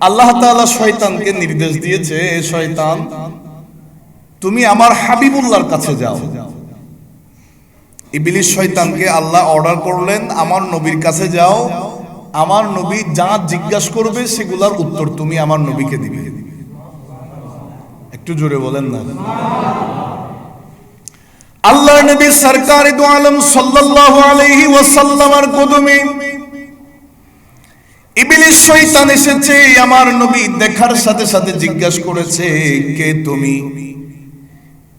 আল্লাহ তাআলা শয়তানকে নির্দেশ দিয়েছে, "এ শয়তান, তুমি আমার হাবিবুল্লাহর কাছে যাও। ইবলিস শয়তানকে আল্লাহ অর্ডার করলেন, আমার নবীর কাছে যাও, আমার নবী যা জিজ্ঞাসা করবে সেগুলার উত্তর তুমি আমার নবীকে দিবে। একটু জোরে বলেন না। আল্লাহ নবী সরকার দু আলম সাল্লাল্লাহু আলাইহি ওয়াসাল্লামের কদমে ইবলিস শয়তান এসেছে আমার নবী দেখার সাথে সাথে জিজ্ঞাসা করেছে, কে তুমি?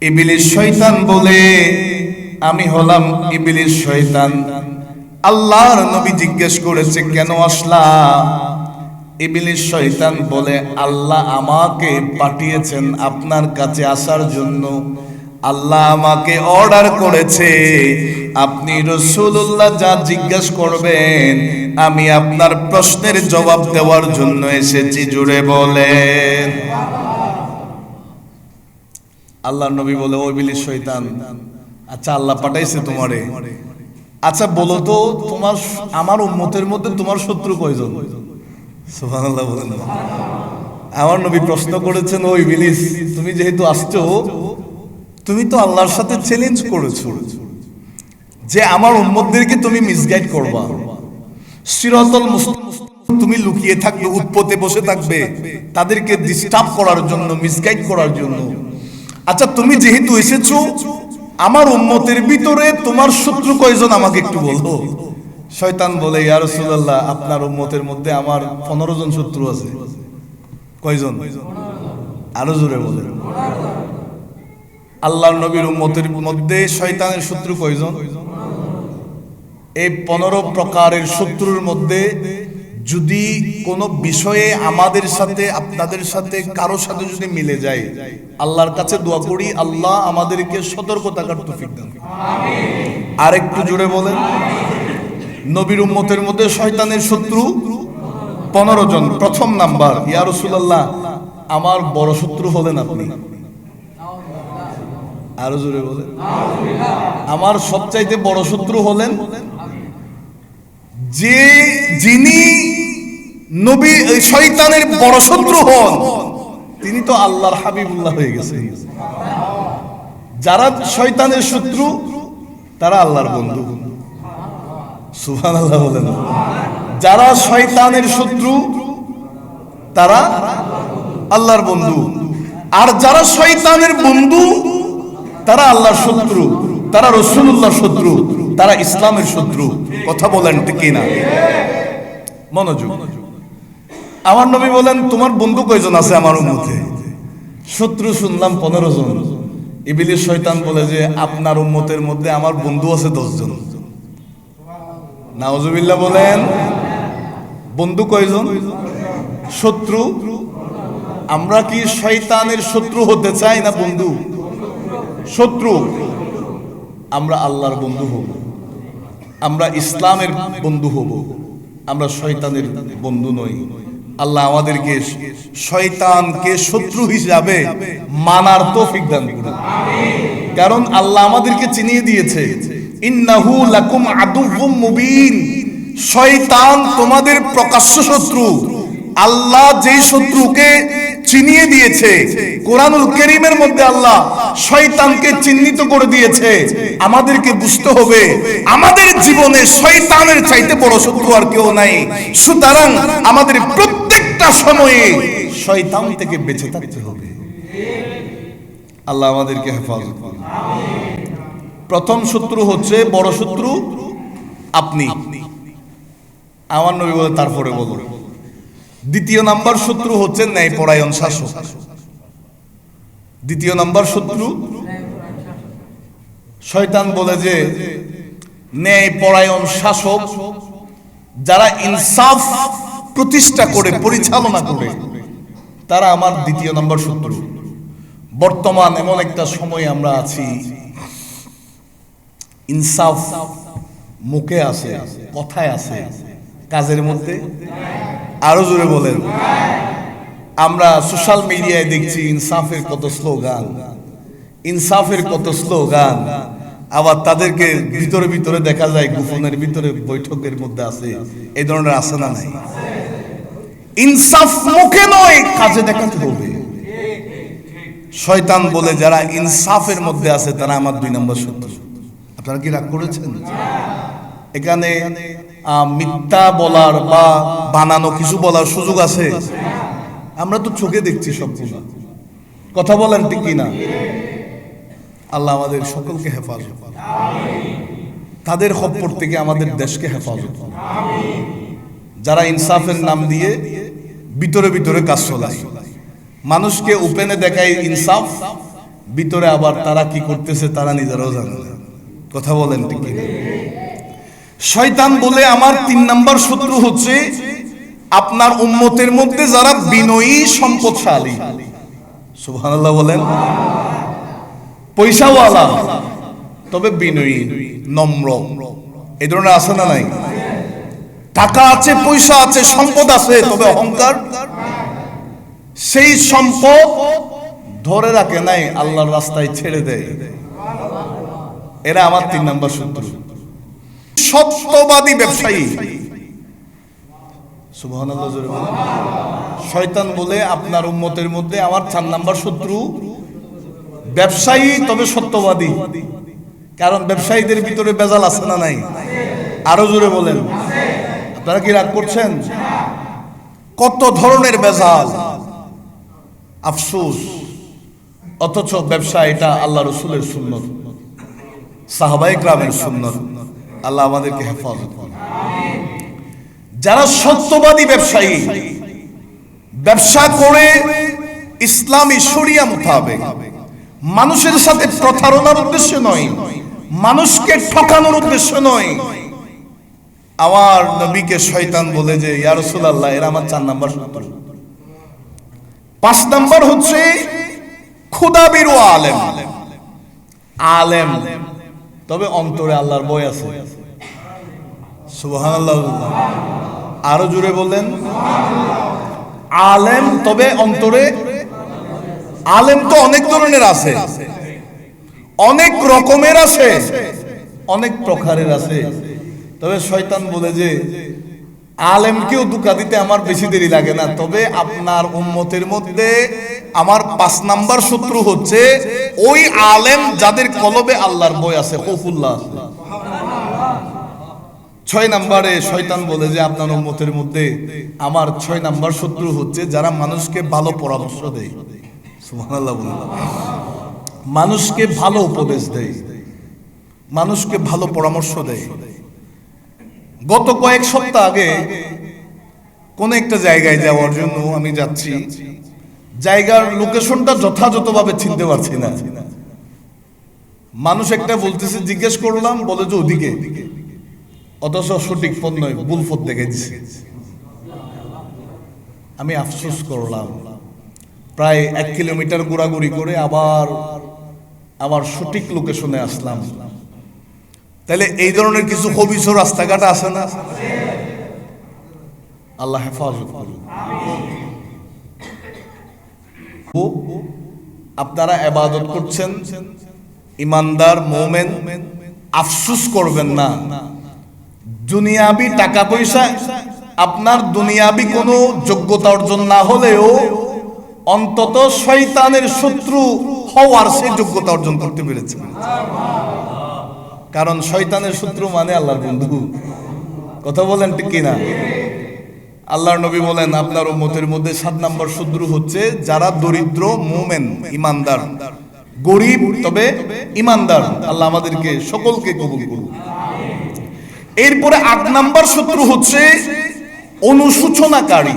ইবলিস শয়তান বলে, আমি হলাম ইবলিস শয়তান। আল্লাহর নবী জিজ্ঞেস করেছে, কেন আসলা? ইবলিস শয়তান বলে, আল্লাহ আমাকে পাঠিয়েছেন আপনার কাছে আসার জন্য। আল্লাহ আমাকে অর্ডার করেছে। আপনি রসুল্লাহ যা জিজ্ঞেস করবেন, আমি আপনার প্রশ্নের জবাব দেওয়ার জন্য এসেছি, জুড়ে বলেন। আল্লাহ নবী বলে, ওই বিলি শৈতান আচ্ছা আল্লাহ পাঠাইছে তোমারে। আচ্ছা বলো তো, তোমার, আমার উম্মতের মধ্যে তোমার শত্রু কয়জন? আমার নবী প্রশ্ন করেছেন, ওই বিলিস, তুমি যেহেতু আসছো তুমি তো আল্লাহর সাথে চ্যালেঞ্জ করেছ। যে আমার উম্মতদেরকে তুমি মিসগাইড করবা। সিরাতাল তুমি লুকিয়ে থাকবে, উৎপতে বসে থাকবে, তাদেরকে ডিস্টার্ব করার জন্য মিসগাইড করার জন্য। আচ্ছা তুমি যেহেতু এসেছ, আমার উম্মতের ভিতরে তোমার শত্রু কয়জন আমাকে একটু বলো? শয়তান বলে, ইয়া রাসূলুল্লাহ, আপনার উম্মতের মধ্যে আমার পনেরো জন শত্রু আছে। কয়জন? আরও জোরে বলেন আল্লাহর নবীর উম্মতের মধ্যে শয়তানের শত্রু কয়জন? এই পনেরো প্রকারের শত্রুর মধ্যে যদি কোনো বিষয়ে আমাদের সাথে, আপনাদের সাথে কারও সাথে যদি মিলে যায়, আল্লাহর কাছে দোয়া করি, আল্লাহ আমাদেরকে সতর্ক থাকার তৌফিক দান আর একটু জোরে বলেন। নবীর উম্মতের মধ্যে শয়তানের শত্রু পনেরো জন। প্রথম নাম্বার, ইয়া রাসূলুল্লাহ, আমার বড় শত্রু হলেন আপনি। আরও জোরে বলেন। আমার সবচাইতে বড় শত্রু হলেন যে যিনি নবী শয়তানের বড় শত্রু হন, তিনি তো আল্লাহর হাবিবুল্লাহ হয়ে গেছে। যারা শয়তানের শত্রু, তারা আল্লাহর বন্ধু। সুহান আল্লাহ বলেন। যারা শয়তানের শত্রু, তারা আল্লাহর বন্ধু। আর যারা শয়তানের বন্ধু তারা আল্লাহর শত্রু, তারা রসুল্লাহর শত্রু, তারা ইসলামের শত্রু। কথা বলেন ঠিক না মনোযোগ। আমার নবী বলেন, তোমার বন্ধু কয়জন আছে আমার উম্মতে? শত্রু শুনলাম পনেরো জন। ইবিলির শয়তান বলে যে, আপনার উম্মতের মধ্যে আমার বন্ধু আছে দশজন নাওজুবিল্লাহ বলেন, বন্ধু কয়জন? শত্রু, আমরা কি শয়তানের শত্রু হতে চাই না বন্ধু? শত্রু আমরা আল্লাহর বন্ধু হব। আমরা ইসলামের বন্ধু হব। আমরা শয়তানের বন্ধু নই। আল্লাহ আমাদেরকে শয়তানকে শত্রু হিসাবে মানার তৌফিক দান করুন। কারণ আল্লাহ আমাদেরকে চিনিয়ে দিয়েছে, ইন্নাহু লাকুম আদুউম মুবিন। শয়তান তোমাদের প্রকাশ্য শত্রু। আল্লাহ যেই শত্রুকে চিনিয়ে দিয়েছে, কোরআনুল করিমের মধ্যে আল্লাহ শয়তানকে চিহ্নিত করে দিয়েছে, আমাদেরকে বুঝতে হবে, আমাদের জীবনে শয়তানের চাইতে বড় শত্রু আর কেউ নাই। সুতরাং আমাদের প্রত্যেকটা সময়ে শয়তান থেকে বেঁচে থাকতে হবে। আল্লাহ আমাদেরকে হেফাজত করুন। প্রথম শত্রু হচ্ছে বড় শত্রু আপনি। আমার নবী বলে তারপরে বলুন দ্বিতীয় নাম্বার শত্রু হচ্ছে ন্যায়পরায়ণ শাসক। দ্বিতীয় নাম্বার শত্রু? শয়তান বলে যে ন্যায়পরায়ণ শাসক যারা ইনসাফ প্রতিষ্ঠা করে, পরিচালনা করে, তারা আমার দ্বিতীয় নাম্বার শত্রু। বর্তমান এমন একটা সময় আমরা আছি, ইনসাফ মুখে আছে, কথায় আছে, কাজের মধ্যে? আরও জোরে বলেন। আমরা সোশ্যাল মিডিয়ায় দেখছি ইনসাফের কত স্লোগান ইনসাফের কত স্লোগান আবার তাদেরকে ভিতরে ভিতরে দেখা যায় গোপনের ভিতরে বৈঠকের মধ্যে আছে। এই ধরনের আছে না নাই? ইনসাফ মুখে নয়, কাজে দেখাতে হবে। শয়তান বলে যারা ইনসাফের মধ্যে আছে, তারা আমার দুই নম্বর শত্রু। আপনারা কি রাগ করেছেন? এখানে মিথ্যা বলার বা বানানো কিছু বলার সুযোগ আছে? আমরা তো চোখে দেখছি সবগুলো। কথা বলেন ঠিক কিনা আল্লাহ আমাদের সকলকে হেফাজত। তাদের খপ্পর থেকে আমাদের দেশকে হেফাজত। যারা ইনসাফের নাম দিয়ে ভিতরে ভিতরে কাজ চলায়। মানুষকে ওপেনে দেখায় ইনসাফ, ভিতরে আবার তারা কি করতেছে তারা নিজেরাও জানে কথা বলেন ঠিক কিনা শয়তান বলে আমার তিন নাম্বার শত্রু হচ্ছে আপনার উম্মতের মধ্যে যারা বিনয়ী, সম্পদশালী। সুবহানাল্লাহ বলেন। পয়সাওয়ালা, তবে বিনয়ী, নম্র। এই ধরনের আছে না নাই? টাকা আছে, পয়সা আছে, সম্পদ আছে, তবে অহংকার। সেই সম্পদ ধরে রাখে নাই, আল্লাহর রাস্তায় ছেড়ে দেয়। এরা আমার তিন নাম্বার শত্রু। সত্যবাদী ব্যবসায়ী। শয়তান বলে আপনার উম্মতের মধ্যে আমার চার নাম্বার শত্রু ব্যবসায়ী তবে সত্যবাদী। কারণ ব্যবসায়ীদের ভিতরে বেজাল আছে না নাই? আরও জোরে বলেন। আপনারা কি রাগ করছেন? কত ধরনের বেজাল? আফসোস। অথচ ব্যবসা এটা আল্লাহ রসুলের সুন্নত। সাহাবাই গ্রামের সুন্নত। আল্লাহ আমাদেরকে হেফাজত করুন। যারা সত্যবাদী ব্যবসায়ী, ব্যবসা করে ইসলামী শরিয়া মোতাবেক, মানুষের সাথে প্রতারণার উদ্দেশ্য নয়, মানুষকে ঠকানোর উদ্দেশ্য নয় আমার নবীকে শয়তান বলে যে, ইয়া রাসূলুল্লাহ, এরা আমার চার নাম্বার পাঁচ নাম্বার হচ্ছে, খুদা বিরু আলেম। আলেম। তবে অন্তরে আল্লাহর বই আছে। আরও জুড়ে বললেন, আলেম তবে অন্তরে, আলেম তো অনেক ধরনের আছে। অনেক রকমের আছে, অনেক প্রকারের আছে। তবে শয়তান বলে যে, আলেমকেও দুকা দিতে আমার বেশি দেরি লাগে না। তবে আপনার উম্মতের মধ্যে আমার পাঁচ নাম্বার শত্রু হচ্ছে ওই আলেম যাদের কলবে আল্লাহর বই আছে হকুল্লাহ আছে। ছয় নাম্বারে শয়তান বলে যে আপনার উম্মতের মধ্যে আমার ছয় নাম্বার শত্রু হচ্ছে যারা মানুষকে ভালো পরামর্শ দেয়। মানুষকে ভালো উপদেশ দেয়। মানুষকে ভালো পরামর্শ দেয়। গত কয়েক সপ্তাহ আগে কোন একটা জায়গায় যাওয়ার জন্য আমি যাচ্ছি। জায়গার লোকেশনটা যথাযথভাবে চিনতে পারছি না। মানুষ একটা বলতেছে, জিজ্ঞেস করলাম, বলে যে ওদিকে। অথচ সঠিক পথ নয়, ভুল পথ দেখে দিছে আমি আফসোস করলাম। প্রায় এক কিলোমিটার ঘোরাঘুরি করে আবার আবার সঠিক লোকেশনে আসলাম। তাহলে এই ধরনের কিছু হবিস রাস্তাঘাট আছে না? আল্লাহ হেফাজত করুন। আপনারা এবাদত করছেন, ইমানদার মোমেন আফসুস করবেন না। দুনিয়াবি টাকা পয়সা, আপনার দুনিয়াবি কোনো যোগ্যতা অর্জন না হলেও অন্তত শয়তানের শত্রু হওয়ার সেই যোগ্যতা অর্জন করতে পেরেছে। কারণ শয়তানের শত্রু মানে আল্লাহর বন্ধু। কথা বলেন ঠিক কিনা? আল্লাহর নবী বলেন, আপনার উম্মতের মধ্যে সাত নম্বর শত্রু হচ্ছে যারা দরিদ্র, মোমেন ইমানদার গরিব, তবে ইমানদার আল্লাহ আমাদেরকে সকলকে কবুল করুন এরপরে আট নাম্বার শত্রু হচ্ছে অনুসূচনাকারী।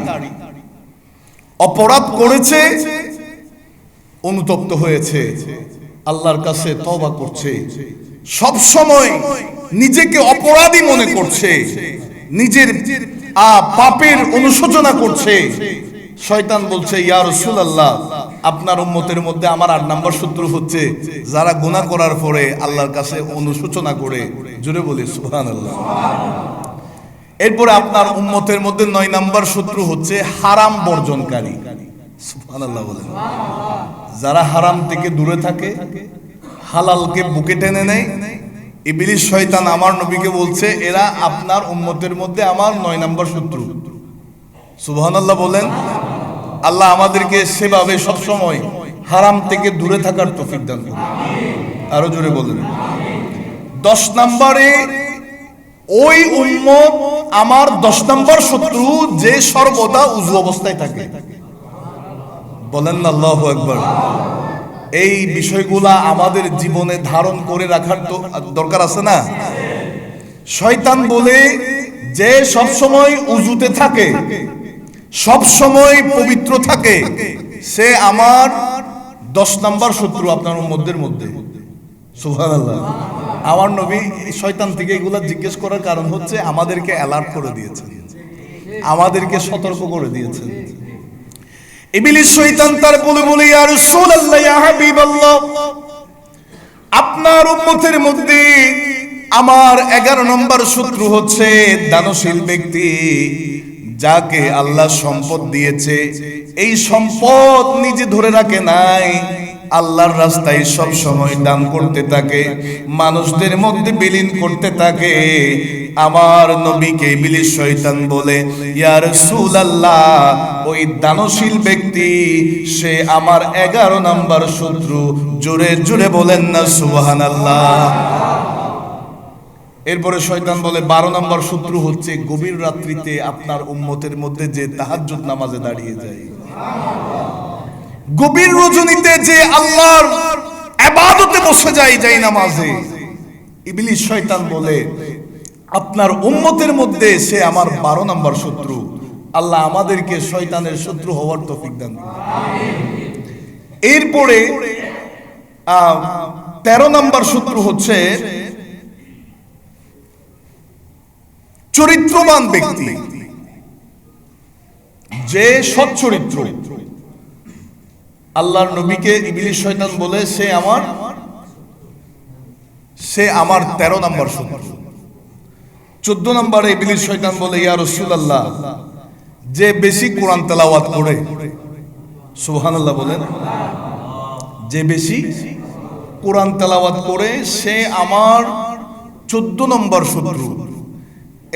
অপরাধ করেছে, অনুতপ্ত হয়েছে, আল্লাহর কাছে তবা করছে। সব সময় নিজেকে অপরাধী মনে করছে, নিজের পাপের অনুশোচনা করছে। শয়তান বলছে, ইয়া রাসূলুল্লাহ আপনার উম্মতের মধ্যে আমার আট নাম্বার শত্রু হচ্ছে। যারা গুণা করার পরে আল্লাহর কাছে অনুশোচনা করে। জুড়ে বলি সুহান আল্লাহ এরপরে আপনার উম্মতের মধ্যে নয় নাম্বার শত্রু হচ্ছে হারাম বর্জনকারী। সুবহানাল্লাহ বলেন। যারা হারাম থেকে দূরে থাকে, হালালকে বুকে টেনে নেয়। শয়তান আমার নবীকে বলছে, এরা আপনার উম্মতের মধ্যে আমার নয় নাম্বার শত্রু। সুবহান আল্লাহ বলেন। আল্লাহ আমাদেরকে সেভাবে সবসময় হারাম থেকে দূরে থাকার তৌফিক দান করুন। আরও জোরে বলেন। দশ নম্বরে, ওই উম্মত আমার দশ নম্বর শত্রু যে সর্বদা উজু অবস্থায় থাকে। বলেন আল্লাহ একবার এই বিষয়গুলা আমাদের জীবনে ধারণ করে রাখার তো দরকার আছে না? শয়তান বলে যে সব সময় উজুতে থাকে সব সময় পবিত্র থাকে। সে আমার দশ নাম্বার শত্রু আপনার মধ্যের মধ্যে। আমার নবী শয়তান থেকে এগুলা জিজ্ঞেস করার কারণ হচ্ছে আমাদেরকে অ্যালার্ট করে দিয়েছেন। আমাদেরকে সতর্ক করে দিয়েছেন। ইবলিস শয়তান তার বলে বলে, ইয়া আপনার উম্মতের মধ্যে আমার এগারো নম্বর শত্রু হচ্ছে দানশীল ব্যক্তি। যাকে আল্লাহ সম্পদ দিয়েছে, এই সম্পদ নিজে ধরে রাখে নাই। আল্লাহর রাস্তায় সব সময় দান করতে থাকে, মানুষদের মধ্যে বিলীন করতে থাকে। আমার নবীকে বিলিস শয়তান বলে, ইয়া রাসূলুল্লাহ, ওই দানশীল ব্যক্তি, সে আমার এগারো নাম্বার শত্রু। জোরে জোরে বলেন না, সুবহানাল্লাহ। এরপরে শয়তান বলে, বারো নম্বর শত্রু হচ্ছে গভীর রাত্রিতে আপনার উম্মতের মধ্যে যে তাহাজ্জুদ নামাজে দাঁড়িয়ে যায়। গভীর রজনীতে যে আল্লাহর ইবাদতে বসে যায় যাই নামাজে। ইবলিস শয়তান বলে, আপনার উম্মতের মধ্যে সে আমার বারো নম্বর শত্রু। আল্লাহ আমাদেরকে শয়তানের শত্রু হওয়ার তৌফিক দান এরপরে তেরো নম্বর শত্রু হচ্ছে চরিত্রবান ব্যক্তি। যে সৎ চরিত্র। আল্লাহর নবীকে ইবলিস শয়তান বলে, সে আমার সে আমার তেরো নম্বর শত্রু। চোদ্দ নম্বরে ইবলিস শয়তান বলে, ইয়া রাসূলুল্লাহ, যে বেশি কোরআন তেলাওয়াত করে। সুবহানাল্লাহ বলেন, যে বেশি কোরআন তেলাওয়াত করে, সে আমার চোদ্দ নম্বর শত্রু।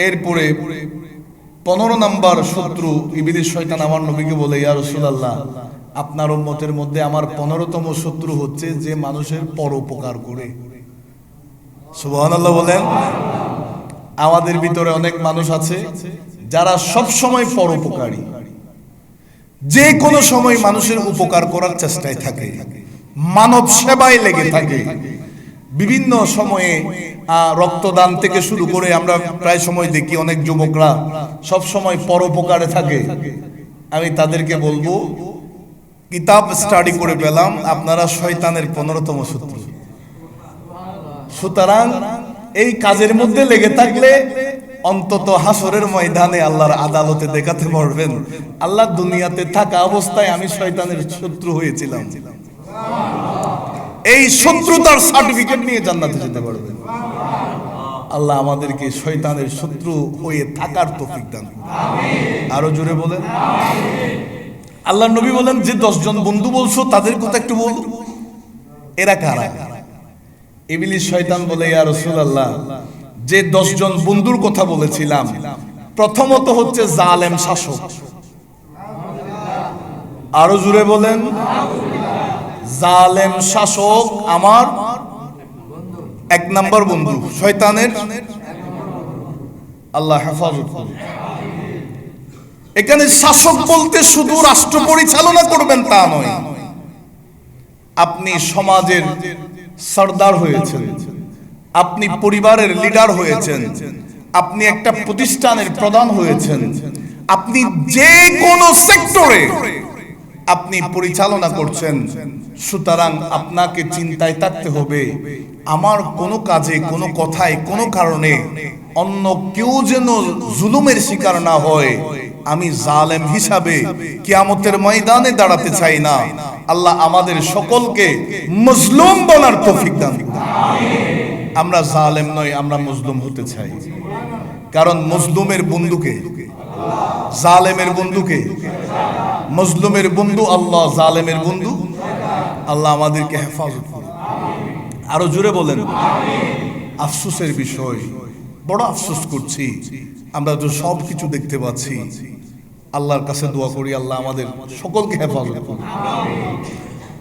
এরপরে পনেরো নম্বর শত্রু ইবিলিস শয়তান আমার নবীকে বলে, ইয়া রাসূলুল্লাহ, আপনার উম্মতের মধ্যে আমার পনেরোতম শত্রু হচ্ছে যে মানুষের পরোপকার করে। সুবহানাল্লাহ বলেন, আমাদের ভিতরে অনেক মানুষ আছে যারা সব সময় পরোপকারী যে কোনো সময় মানুষের উপকার করার চেষ্টায় থাকে, মানব সেবায় লেগে থাকে। বিভিন্ন সময়ে রক্তদান থেকে শুরু করে আমরা প্রায় সময় দেখি অনেক যুবকরা সব সময় পরোপকারে থাকে। আমি তাদেরকে বলব, কিতাব স্টাডি করে পেলাম, আপনারা শয়তানের পনেরোতম সূত্র। সুতরাং এই কাজের মধ্যে লেগে থাকলে অন্তত হাসরের ময়দানে আল্লাহর আদালতে দেখাতে পারবেন। আল্লাহ দুনিয়াতে থাকা অবস্থায় আমি শয়তানের শত্রু হয়েছিলাম। এই শত্রুতার সার্টিফিকেট নিয়ে জান্নাতে যেতে পারবেন আল্লাহ আমাদেরকে শয়তানের শত্রু হয়ে থাকার তৌফিক দান। আরও জোরে বলেন। আল্লাহ নবী বলেন, যে দশজন বন্ধু বলছো, তাদের কথা একটু বল। এরা কারা? ইবলিস শয়তান বলে, ইয়া রাসূলুল্লাহ, যে দশজন বন্ধুর কথা বলেছিলাম, প্রথমত হচ্ছে জালেম শাসক। আরও জুড়ে বলেন। জালেম শাসক আমার এক নম্বর বন্ধু, শয়তানের। আল্লাহ হেফাজত এখানে শাসক বলতে শুধু রাষ্ট্র পরিচালনা করবেন তা নয়, আপনি সমাজের সর্দার হয়েছেন, আপনি পরিবারের লিডার হয়েছেন, আপনি একটা প্রতিষ্ঠানের প্রধান হয়েছেন, আপনি যে কোনো সেক্টরে আপনি পরিচালনা করছেন। সুতরাং আপনাকে চিন্তায় থাকতে হবে। আমার কোনো কাজে, কোনো কথায়, কোনো কারণে অন্য কেউ যেন জুলুমের শিকার না হয়। আমি জালেম হিসাবে কিয়ামতের ময়দানে দাঁড়াতে চাই না। আল্লাহ আমাদের সকলকে মজলুম বলার তৌফিক দান। আমরা জালেম নই, আমরা মজলুম হতে চাই। কারণ মজলুমের বন্ধুকে জালেমের বন্ধুকে মজলুমের বন্ধু, আল্লাহ জালেমের বন্ধু। আল্লাহ আমাদেরকে হেফাজত করুন। আরও জোরে বলেন, আফসোসের বিষয়, বড় আফসোস করছি। আমরা তো সব কিছু দেখতে পাচ্ছি। আল্লাহর কাছে দোয়া করি, আল্লাহ আমাদের সকলকে হেফাজত করুন।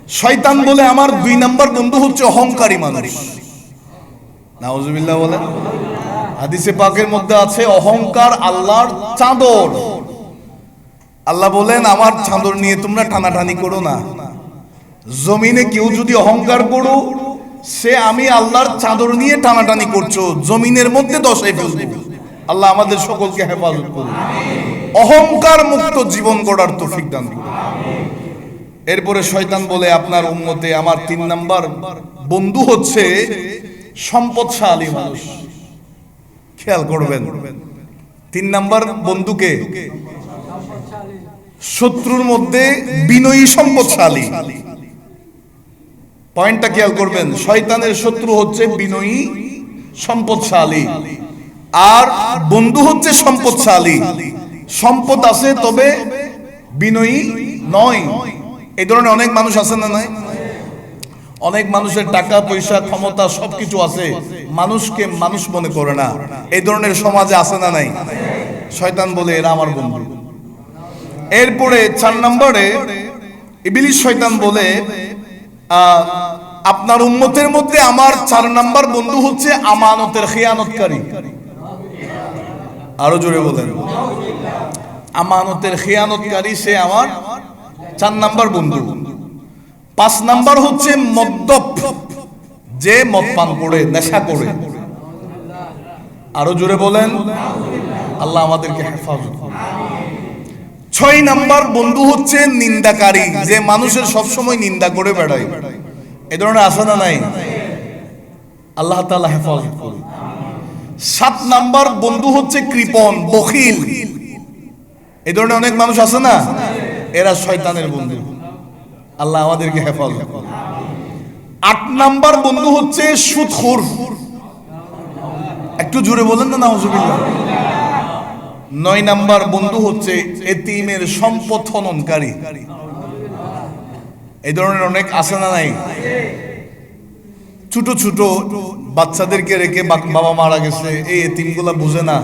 শয়তান বলে আমার দুই নাম্বার বন্ধু হচ্ছে অহংকারী মানুষ। নাউজুবিল্লাহ বলে হাদিসে পাকের মধ্যে আছে, অহংকার আল্লাহর চাদর। আল্লাহ বলেন, আমার চাদর নিয়ে তোমরা টানাটানি করো না। জমিনে কেউ যদি অহংকার করো, সে আমি আল্লাহর চাদর নিয়ে টানাটানি করছ। জমিনের মধ্যে দশাই ফেলব। আল্লাহ আমাদের সকলকে হেফাজত করুন। অহংকার মুক্ত জীবন গড়ার তৌফিক দান করুন। এরপরে শয়তান বলে, আপনার উম্মতে আমার তিন নাম্বার বন্ধু হচ্ছে সম্পদশালী মানুষ। খেয়াল করবেন। তিন নাম্বার বন্ধুকে শত্রুর মধ্যে বিনয়ী সম্পদশালী। পয়েন্টটা খেয়াল করবেন, শয়তানের শত্রু হচ্ছে বিনয়ী সম্পদশালী। আর বন্ধু হচ্ছে সম্পদশালী। সম্পদ আছে, তবে বিনয়ী নয়। এই ধরনের অনেক মানুষ আছে না নাই? অনেক মানুষের টাকা, পয়সা, ক্ষমতা সবকিছু আছে। মানুষকে মানুষ মনে করে না। এই ধরনের সমাজে আছে না নাই? শয়তান বলে, এরা আমার বন্ধু। এরপরে চার নম্বরে ইবিলিশ শয়তান বলে আপনার উম্মতের মধ্যে আমার চার নাম্বার বন্ধু হচ্ছে আমানতের খেয়ানতকারী। আরও জোরে বলেন। আমানতের খেয়ানতকারী সে আমার চার নাম্বার বন্ধু। পাঁচ নাম্বার হচ্ছে মদ্যপ যে মদ পান করে, নেশা করে। আরও জোরে বলেন। আল্লাহ আমাদেরকে হেফাজত করুন। ছয় নাম্বার বন্ধু হচ্ছে নিন্দাকারী, যে মানুষের সবসময় নিন্দা করে বেড়ায়। এ ধরনের আছে না নাই? আল্লাহ তাআলা হেফাজত করুন। সাত নাম্বার বন্ধু হচ্ছে কৃপণ বখিল এই ধরনের অনেক মানুষ আছে না? এরা শয়তানের বন্ধু। আল্লাহ আমাদেরকে হেফাজত করুন। আট নাম্বার বন্ধু হচ্ছে সুদখোর একটু জুড়ে বলেন না, নাউজুবিল্লাহ। নয় নাম্বার বন্ধু হচ্ছে এতিমের সম্পদ হননকারী। এই ধরনের অনেক আছে না নাই? ছোট ছোট বাচ্চাদেরকে রেখে বাবা মারা গেছে, এই এতিমগুলা বুঝে না।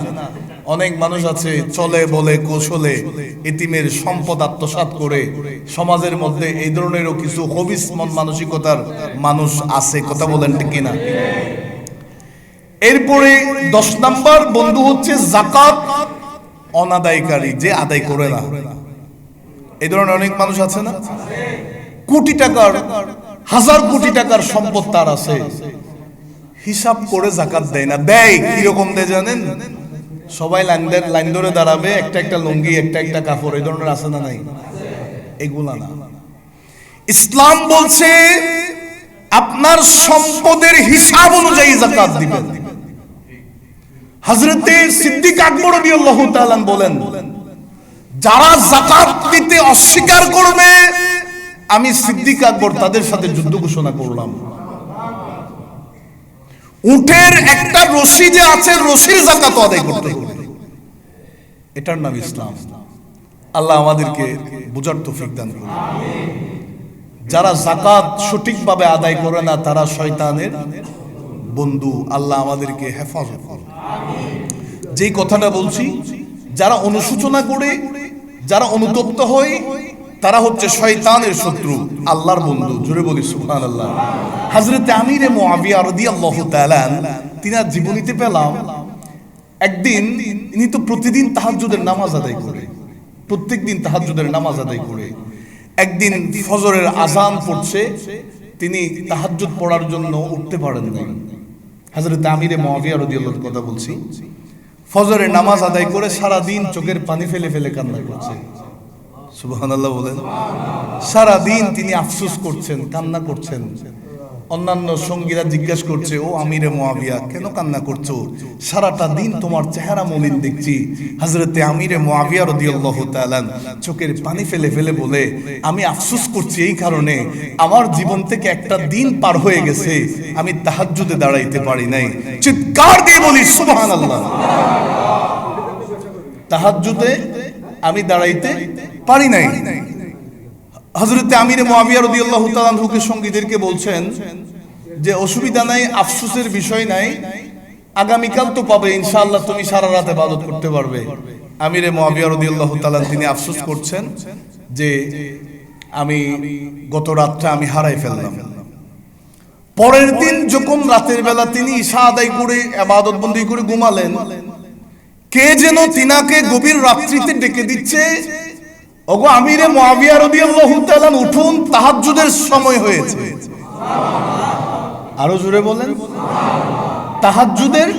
অনেক মানুষ আছে, চলে, বলে, কৌশলে এতিমের সম্পদ আত্মসাৎ করে। সমাজের মধ্যে এই ধরনেরও কিছু হবিস মন মানসিকতার মানুষ আছে, কথা বলেন ঠিক কিনা? এরপরে দশ নাম্বার বন্ধু হচ্ছে জাকাত। অনাদায়কারী যে আদায় করে না। এই ধরনের অনেক মানুষ আছে না? কোটি টাকার, হাজার কোটি টাকার সম্পদ তার আছে। হিসাব করে জাকাত দেয় না। দেয়, কীরকম দেয় জানেন? সবাই লাইন লাইন ধরে দাঁড়াবে, একটা একটা লুঙ্গি, একটা একটা কাপড়, এই ধরনের আছে না নাই? এগুলা না। ইসলাম বলছে, আপনার সম্পদের হিসাব অনুযায়ী জাকাত দিবেন। হজরতে সিদ্দিক আকবর রাদিয়াল্লাহু তাআলা বলেন, যারা জাকাত দিতে অস্বীকার করবে, আমি সিদ্দিক আকবর তাদের সাথে যুদ্ধ ঘোষণা করলাম। উটের একটা রশি যে আছে, রশির জাকাত আদায় করতে এটার নাম ইসলাম। আল্লাহ আমাদেরকে বুঝার তৌফিক দান করুন। যারা জাকাত সঠিকভাবে আদায় করে না, তারা শয়তানের বন্ধু। আল্লাহ আমাদেরকে হেফাজত করুন। যেই কথাটা বলছি, যারা অনুসূচনা করে, যারা অনুতপ্ত হয়, তারা হচ্ছে শয়তানের শত্রু, আল্লাহর বন্ধু। জুড়ে বলি সুবহান আল্লাহ হাজরতে আমিরে তাআলা তিনার জীবনীতে পেলাম, একদিন ইনি তো প্রতিদিন তাহাজ্জুদের নামাজ আদায় করে প্রত্যেকদিন তাহাজ্জুদের নামাজ আদায় করে। একদিন ফজরের আজান পড়ছে, তিনি তাহাজ্জুদ পড়ার জন্য উঠতে পারেন নাই। হাজরত আমিরে মহাবিয়া রাদিয়াল্লাহু কথা বলছি, ফজরের নামাজ আদায় করে সারা দিন চোখের পানি ফেলে ফেলে কান্না করছে। সুবহানাল্লাহ বলেন। সারা দিন তিনি আফসোস করছেন, কান্না করছেন। অন্যান্য সঙ্গীরা জিজ্ঞেস করছে, ও আমিরে মোয়াবিয়া, কেন কান্না করছ? সারাটা দিন তোমার চেহারা মলিন দেখছি। হাজরতে আমিরে মোয়াবিয়া রদিয়াল্লাহু তাআলা চোখের পানি ফেলে ফেলে বলে, আমি আফসুস করছি এই কারণে, আমার জীবন থেকে একটা দিন পার হয়ে গেছে, আমি তাহাজ্জুদে দাঁড়াইতে পারি নাই। চিৎকার দিয়ে বলি, সুবহানাল্লাহ। তাহাজ্জুদে আমি দাঁড়াইতে পারি নাই। হজরতে আমির মুয়াবিয়া রাদিয়াল্লাহু তাআলা সঙ্গীদেরকে বলছেন যে, অসুবিধা নাই, আফসোসের বিষয় নাই। আগামীকাল তো পাবে, ইনশাআল্লাহ তুমি সারা রাত ইবাদত করতে পারবে। আমিরে মহাবিয়া রদিয়াল্লাহ তালান তিনি আফসোস করছেন যে, আমি গত রাতটা আমি হারাই ফেললাম। পরের দিন যখন রাতের বেলা তিনি ঈশা আদায় করে আবাদত বন্দি করে ঘুমালেন, কে যেন তিনাকে গভীর রাত্রিতে ডেকে দিচ্ছে ওগো আমিরে মুয়াবিয়া রাদিয়াল্লাহু তাআলা উঠুন, তাহাজ্জুদের সময় হয়েছে। আরও জোরে বলেন। তাহাজ্জুদের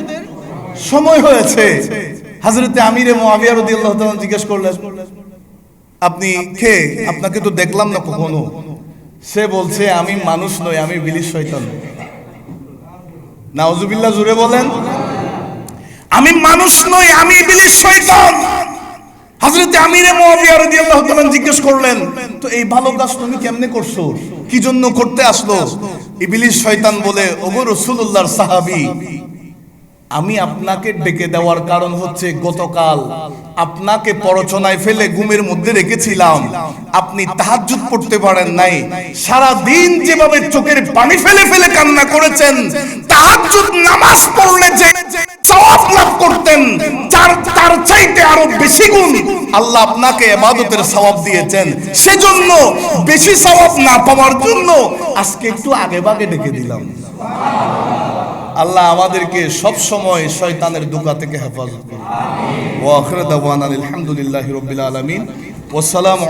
সময় হয়েছে। হযরতে আমিরে মুয়াবিয়া রাদিয়াল্লাহু তাআলা জিজ্ঞেস করলেন, আপনি কে? আপনাকে তো দেখলাম না কখনো। সে বলছে, আমি মানুষ নই, আমি বিলিশ শয়তান। নাউজুবিল্লাহ জুড়ে বলেন। আমি মানুষ নই, আমি ইবলিস শয়তান। হযরত আমিরে মুআবিয়া রাদিয়াল্লাহু তাআলা জিজ্ঞেস করলেন, তো এই ভালো কাজ তুমি কেমনে করছ? কি জন্য করতে আসলো? ইবলিস শয়তান বলে, ওগো রাসূলুল্লাহর সাহাবী আমি আপনাকে ডেকে দেওয়ার কারণ হচ্ছে গতকাল আপনাকে পরচনায় ফেলে ঘুমের মধ্যে রেখেছিলাম। আপনি তাহাজ্জুদ পড়তে পারেন নাই। সারা দিন যেভাবে চোখের পানি ফেলে ফেলে কান্না করেছেন, তাহাজ্জুদ নামাজ পড়লে যে সওয়াব লাভ করতেন, যার, তার চাইতে আরও বেশি গুণ আল্লাহ আপনাকে ইবাদতের সওয়াব দিয়েছেন। সেজন্য বেশি সওয়াব না পাওয়ার জন্য আজকে একটু আগে ভাগে ডেকে দিলাম। আল্লাহ আমাদেরকে সব সময় শয়তানের দুকা থেকে হেফাজত করুন। ও আখির দাওয়ানা আলহামদুলিল্লাহ রবিল আলমিন। ওসালাম